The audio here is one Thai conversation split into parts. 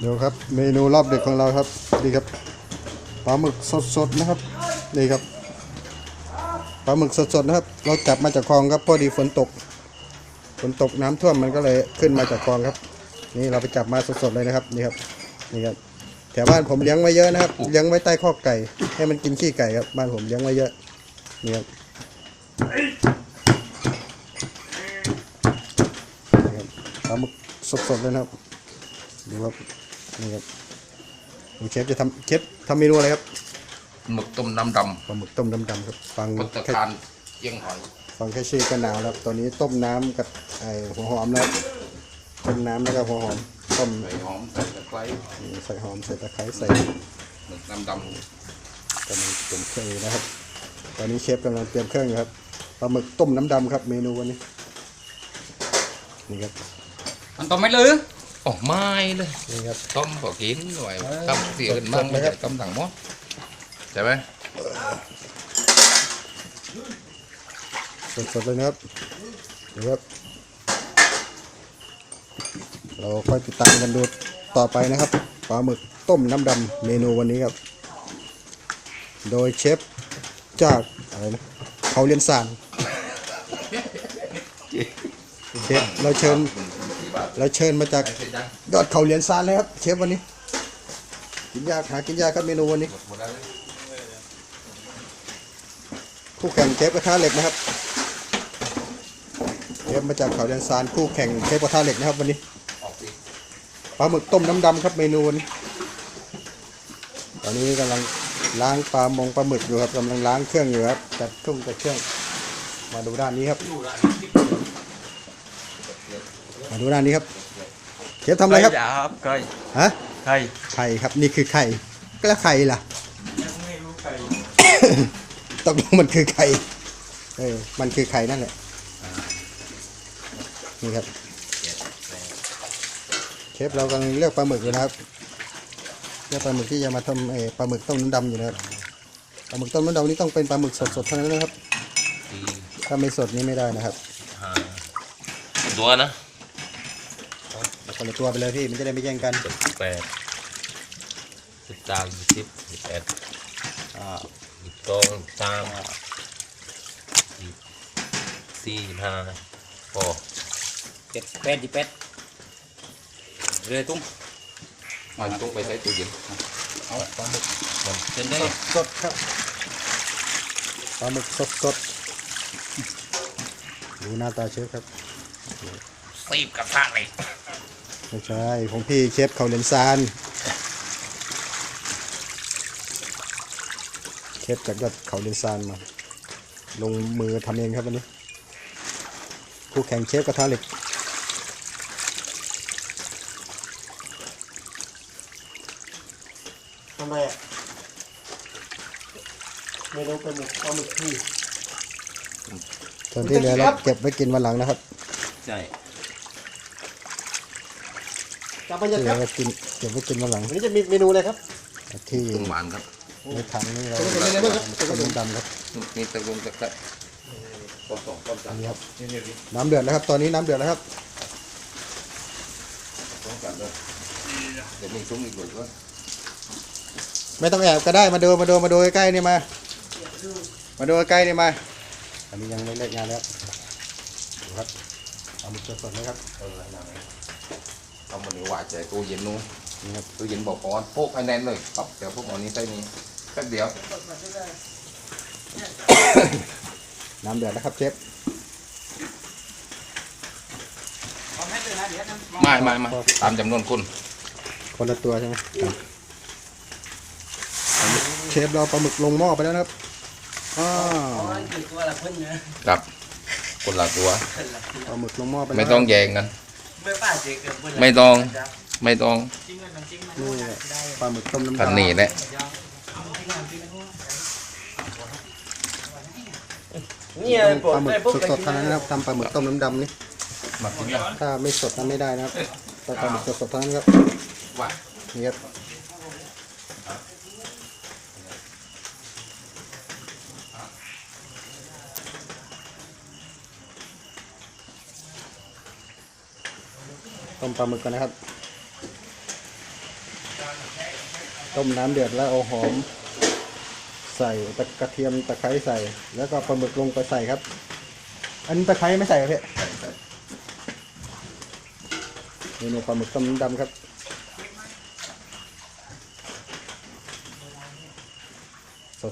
เดี๋ยวครับเมนูรอบเดึกของเราครับนี่ครับปลาหมึกสดๆนะครับนี่ครับปลาหมึกสดๆนะครับ เราจับมาจากคลองครับพอดีฝนตกฝนตกน้ำท่วมมันก็เลยขึ้นมาจากคลองครับ นี่เราไปจับมาสดๆเลยนะครับนี่ครับนี่ครับแถวบ้านผมเลี้ยงไว้เยอะนะครับ เลี้ยงไว้ใต้คอกไก่ ให้มันกินขี้ไก่ครับบ้านผมเลี้ยงไว้เยอะนี่ครับนี่ครับปลาหมึกสดๆเลยนะครับดูครับ นี่ครับดูเชฟจะทำเชฟทำเมนูอะไรครับหมึกต้มน้ำดปลาหมึกต้มดำๆครับ ฟังำพัตตาแค่คารเยี่ยงหอยฟังแค่ชื่อก็หนาวแล้วตอนนี้ต้มน้ำกับไอ้หัวหอมแล้วต้มน้ำแล้วก็หัวหอมต้มใส่หอมใส่ตะไคร้ใส่หอมใส่ตะไคร้ใส่หมึกน้ำดกำลังเตรียมเครื่องอยู่นะครับ ตอนนี้เชฟกำลังเตรียมเครื่องอยู่ครับปลาหมึกต้มน้ำดำครับ เมนูวันนี้ นี่ครับำมันต้มไม่เลย โอ้ไม่เลยนี่ครับ ต้มพอกินหน่อยเออต้มเสียกันมากสดๆไม่เลยครัใช่บต้มถังหมดใช่ไหมสดๆเลยนะครับนี่ครับ เราค่อยติดตามกันดูต่อไปนะครับปลาหมึกต้มน้ำดำเมนูวันนี้ครับ โดยเชฟจากอะไรนะเขาเรียนสานเชฟเราเชิญ เราเชิญมาจากยอดเขาเรียนซานเลยครับเชฟวันนี้ กินยากหากินยากครับเมนูวันนี้หมดแล้วคู่แข่งเชฟกระทะเหล็กนะครับเชฟมาจากเขาเรียนซานคู่แข่งเชฟกระทะเหล็กนะครับวันนี้ออกสิปลาหมึกต้มน้ำดำครับเมนูวันนี้ ตอนนี้กำลังล้างปลามงปลาหมึกอยู่ครับกำลังล้างเครื่องอยู่ครับจัดเครื่องจัดเครื่องมาดูด้านนี้ครับ มาดูด้านนี้ครับเชฟทำอะไรครับครับไก่ฮะไก่ไข่ครับนี่คือไข่ก็แล้วไข่ล่ะยังไม่รู้ไก่ตกลงมันคือไข่เออมันคือไข่นั่นแหละนี่ครับเชฟเรากำลังเลือกปลาหมึกอยู่นะครับเลือกปลาหมึกที่จะมาทำเออปลาหมึกต้มน้ำดำอยู่นะครับปลาหมึกต้มน้ำดำนี่ต้องเป็นปลาหมึกสดๆเท่านั้นนะครับสี่ถ้าไม่สดนี่ไม่ได้นะครับห้าตัวนะเอา คนละตัวไปเลยพี่มันจะได้ไม่แย่งกันสิบแปดสิบสามสิบสิบแปดอ่าสิบสองสามสิบสี่สิบห้าพอเจ็ดแปดยี่แปดเรือตุ้มมันต้องไปใช้ตู้เย็นเอาปลาหมึกมันเส้นได้สดครับปลาหมึกสดสดๆดูหน้าตาเชฟครับซีบกระทะเลย ไม่ใช่ ของพี่เชฟเขาเลนซานเชฟจากยอดเขาเลนซานมา ลงมือทำเองครับวันนี้ คู่แข่งเชฟกระทะเหล็กทำไมอะเมนูเป็นหมึกปลาหมึกพี่ส่วนที่เหลือเราเก็บไว้กินวันหลังนะครับ ใช่ จับมันจะที่เหคลืรัอบไว้กินเก็บไว้กินวันหลังวันนี้จะมีเมนูอะไรครับที่ตุ้งหวานครับในถังนี่เราเป็นอะไรบ้างครับต้มดำครับนี่ตะลุงตะไคร้ต้มสองต้มสามนี่ครับน้ำเดือดแล้วครับ ตอนนี้น้ำเดือดแล้วครับต้มสามเลยเดี๋ยวมีซุ้มอีกหน่อยก็ไม่ต้องแอบก็ได้มาดูมาดูมาดูใกล้ๆนี่มา มาดูใกล้ๆนี่มา อันนี้ยังไม่เลิกงานแล้วดูครับเอาหมึกสดๆนะครับ เออนั่นเอง เอามันดีกว่าใจตู้เย็นนู้นนี่ครับตู้เย็นบอกก่อนพวกภายในเลยปรับเดี๋ยวพวกเอานี้ใส่นี้แป๊บเดียว น้ำเดือดแล้วครับเชฟไม่ไม่ไม่ตามจำนวนคุณคนละตัวใช่ไหมครับเชฟเราปลาหมึกลงหม้อไปแล้วนะครับอ้าวตัวละคนเนี่ยครับคนละตัวปลาหมึกลงหม้อไปแล้ว ไม่ต้องแย่งกัน ไม่ป้าเจ๊เกิดเมื่อไม่ต้อง ไม่ต้องนี่แหละปลาหมึกต้มน้ำพันดำนี่แหละ เนี่ยปลาหมึกสดๆเท่านั้นนะครับทำปลาหมึกต้มน้ำดำนี่มากินกันถ้าไม่สดทำไม่ได้นะครับต้องปลาหมึกสดๆเท่านั้นครับว่านี่ครับ ต้มปลาหมึกกันนะครับ ต้มน้ำเดือดแล้วเอาหอม ใส่ตะกระเทียมตะไคร้ใส่ แล้วก็ปลาหมึกลงไปใส่ครับ อันนี้ตะไคร้ไม่ใส่ครับพี่เมนูปลาหมึกต้มน้ำดำครับ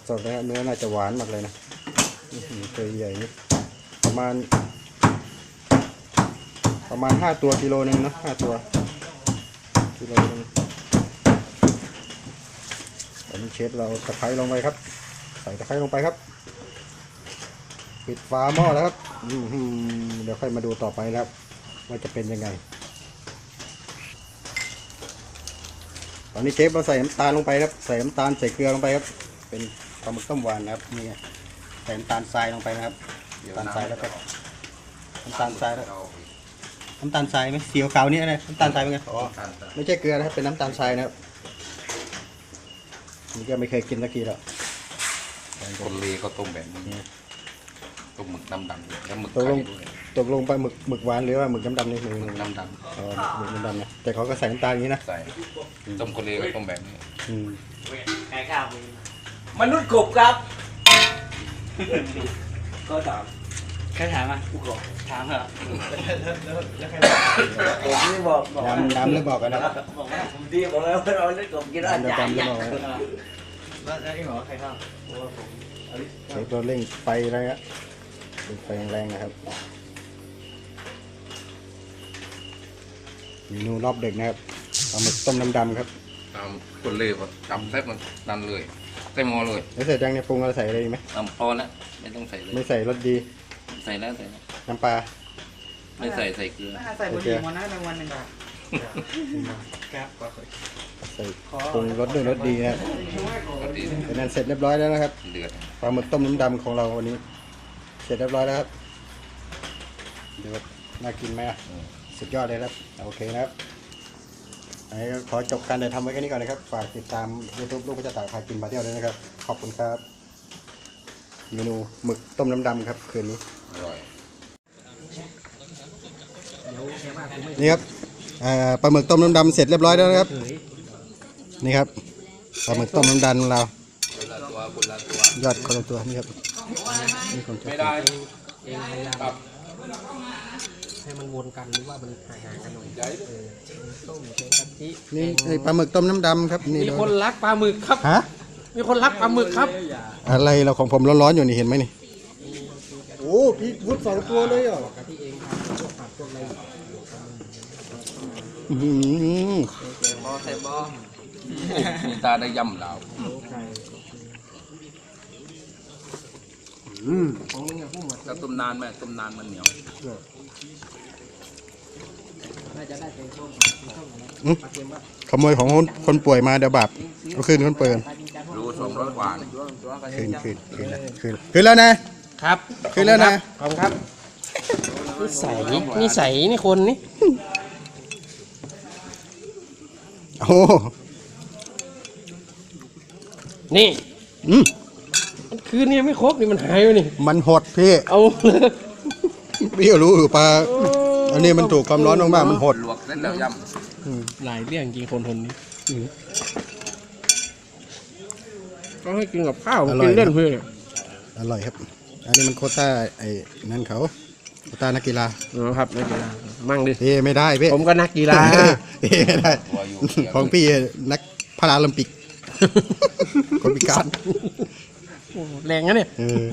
สดๆนะครับเนื้อน่าจะหวานมากเลยนะตัวใหญ่นี่ประมาณ ประมาณห้าตัวกิโลหนึงเนะห้าตัวกิโลหนึงตอนนี้เชฟเราตะไคร้ลงไปครับ ใส่ตะไคร้ลงไปครับ ปิดฝาหม้อแล้วครับเดี๋ยวค่อยมาดูต่อไปนะครับว่าจะเป็นยังไง ตอนนี้เชฟเราใส่น้ำตาลลงไปครับ ใส่น้ำตาลใส่เกลือลงไปครับ เป็นปลาหมึกต้มหวานนะครับนี่ใส่น้ำตาลทรายลงไปนะครับน้ำตาลทรายแล้วก็น้ำตาลทรายแล้ว น้ำตาลทรายไหมสีขาวๆนี่อะไรน้ำตาลทรายเป็นไงอ๋อไม่ใช่เกลือนะครับเป็นน้ำตาลทรายนะครับนี่ก็ไม่เคยกินสักทีแล้วคนเลก็ต้มแบบนี้ต้มหมึกน้ำดำแล้วหมึกตกลไข่งด้วยตกลงไปหมึกหมึกหวานหรือว่าหมึกน้ำดำนี่หมึกหมึกน้ำดน้ำดำอ๋อหมึกน้ำดำนะแต่เขาก็ใส่น้ำตาลอย่างนี้นะำใส่ต้มคนเลก็ต้มแบบนี้อืมไก่ข้าวมนุษย์กบครับก็ถามใครถามอะกูกบถามเหรอผมที่บอกบอกน้ำน้ำหรือบอกกันนะครับบอกว่าผมที่บอกแล้วว่าเราเล่นกบกินอาน้ำเดียวจากัรนย์หรือยับอกกษ์กันแล้วไอ้หมอใครเข้าว่าผมเชฟเราเร่งไฟแรงครับเร่งไฟแรงๆนะครับเมนูรอบดึกนะครับปลาหมึกต้มน้ำดำครับตามคนเลก็จำแซ่บมันนั่นเลยเต็มหม้อเลยแล้วเสร็จยังเนี่ยปรุงอะไรใส่อะไรดีไหมน้ำพอแล้วไม่ต้องใส่เลยไม่ใส่รสดีใส่แล้วใส่แล้วน้ำปลา ไม่ใส่ใส่เกลือใส่บุหรี่มานะในวันหนึ่งครับใส่ปรุงรสด้วยรสดีนะครับปกติเป็นนั้นเสร็จเรียบร้อยแล้วนะครับ เดือดปลาหมึกต้มน้ำดำของเราวันนี้ เสร็จเรียบร้อยแล้วครับเดี๋ยวน่ากินไหมอะสุดยอดเลยครับ โอเคนะครับอันนี้ก็ขอจบการถ่ายทำไว้แค่นี้ก่อนนะครับ ฝากติดตามยูทูบลูกพระเจ้าตากพากินมาเที่ยวด้วยนะครับ ขอบคุณครับ เมนูหมึกต้มน้ำดำครับคืนนี้อร่อย นี่ครับอ่าปลาหมึกต้มน้ำดำเสร็จเรียบร้อยแล้วนะครับ นี่ครับปลาหมึกต้มน้ำดำของเราคนละตัวคนละตัวยอดคนละตัวนี่ครับนี่ของเจ้าไม่ได้เองพยายามครับให้มันวนกันหรือว่ามันห่างๆกันหน่อยใหญ่เออต้มแกงกะทินี่ไอ้ปลาหมึกต้มน้ำดำครับนี่มีคนรักปลาหมึกครับฮะมีคนรักปลาหมึกครับ อะไรเราของผมร้อนๆอยู่นี่เห็นไหมนี่โอ้พี่วุฒสองตัวเลยเหรอกะทิเองทำพวกผัดพวกอะไรอื้อหือบอใส่บอมีตาได้ย่ำแล้วไก่อืมของมึงอะพุ่มอะแล้วต้มนานไหมต้มนานมันเหนียวน่าจะได้เป็นช่วงช่วงอะไรอืมปลาเค็มว่าขโมยของคนคนป่วยมาเดี๋ยวบาปเอาคืนคนเปิดปลาจริงจังรู้สองร้อยกว่านี่คืนคืนคืนแล้วคืนคืนแล้วนะ ครับคืนแล้วนะ ขอบคุณครับนิสัยนิสัยนี่คนนี่โอ้นี่อืมมันคืนนี่ไม่ครบนี่มันหายไปนี่มันหดพี่เอาเลยพี่ก็รู้อยู่ปลาอันนี้มันถูกความร้อนมากๆมันหดลวกเสร็จแล้วย่หลายเรื่องจริงคนคนนี้ก็ให้กินกับข้าวกินเล่นเพื่อนอร่อยครับ อันนี้มันโควต้าไอ้นั่นเขาโควต้านักกีฬาอ๋อครับนักกีฬามั่งดิ เอ้ไม่ได้พี่ผมก็นักกีฬา เอ้ไม่ได้ำตัวอยู่เขียวของพี่นักพาราลิมปิก คนพิการโอ้แรงนะเนี่ยเออ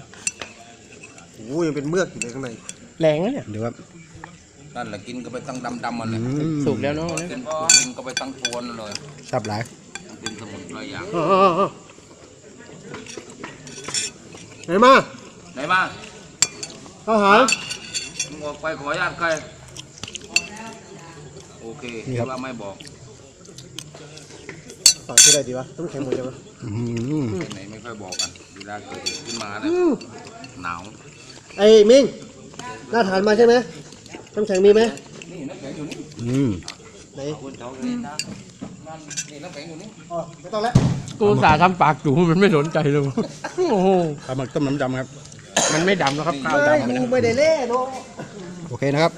โอ้ยังเป็นเมือกอยู่เลยข้างในแรงนะเนี่ยเดี๋ยวครับนั่นแหละกินก็ไปตั้งดำดำๆมันเลยอืมสุกแล้วเนาะกินกินก็ไปตั้งตัวนั่นเลยชับหลายกินสมุนไพรอย่างอ๋ออ๋ออ๋อไหนมา ไหนมาข้าวหารมึงออกไปขออนุญาตใครโอเคคิดว่าไม่บอกฝากที่ไหนดีวะต้องแข็งหมดเลยวะอื้อหือไหนไม่ค่อยบอกกันเวลาเกิดเหตุขึ้นมานะหนาวไอ้มิงน่าทานมาใช่ไหมน้ำแข็งมีไหมนี่น้ำแข็งอยู่นี่อืมไหนนี่น้ำแข็งอยู่นี่อ๋อไม่ต้องแล้วกูสาห์ทำปากจูมันไม่สนใจเลยวะโอ้โหปลาหมึกต้มน้ำดำครับ มันไม่ดำแล้วครับข้าวเฮ้ยดำไปกูแล้วไม่ได้เล่เนาะ โอเคนะครับ